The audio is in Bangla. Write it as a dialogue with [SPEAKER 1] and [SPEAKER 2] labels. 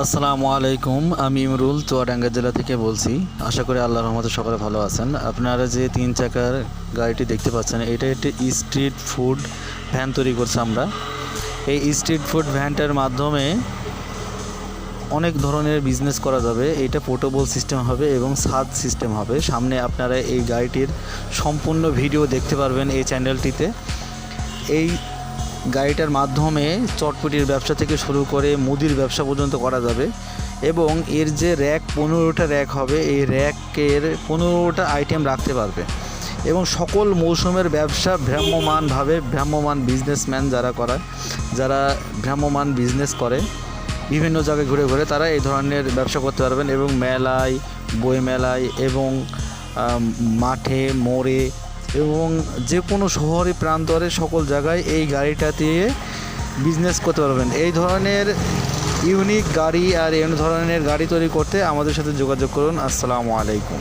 [SPEAKER 1] আসসালামু আলাইকুম, আমি ইমরুল চুয়াডাঙ্গা জেলা থেকে বলছি। আশা করি আল্লাহর রহমতে সকলে ভালো আছেন। আপনারা যে তিন চাকার গাড়িটি দেখতে পাচ্ছেন, এটা একটি স্ট্রিট ফুড ভ্যান তৈরি করছি আমরা। এই স্ট্রিট ফুড ভ্যানটার মাধ্যমে অনেক ধরনের বিজনেস করা যাবে। এটা পোর্টেবল সিস্টেম হবে এবং সাদ সিস্টেম হবে। সামনে আপনারা এই গাড়িটির সম্পূর্ণ ভিডিও দেখতে পারবেন এই চ্যানেলটিতে এই গাড়িটার মাধ্যমে চটপটির ব্যবসা থেকে শুরু করে মুদির ব্যবসা পর্যন্ত করা যাবে এবং এর যে র্যাক পনেরোটা র্যাক হবে, এই র্যাকের পনেরোটা আইটেম রাখতে পারবে। এবং সকল মৌসুমের ব্যবসা ভ্রাম্যমানভাবে ভ্রাম্যমান বিজনেসম্যান যারা করায় যারা ভ্রাম্যমান বিজনেস করে, বিভিন্ন জায়গায় ঘুরে ঘুরে তারা এই ধরনের ব্যবসা করতে পারবেন এবং মেলায় বই মেলায় এবং মাঠে, মোড়ে এবং যে কোনো শহরে প্রান্তরে, সকল জায়গায় এই গাড়িটা দিয়ে বিজনেস করতে পারবেন। এই ধরনের ইউনিক গাড়ি আর এই ধরনের গাড়ি তৈরি করতে আমাদের সাথে যোগাযোগ করুন। আসসালামু আলাইকুম।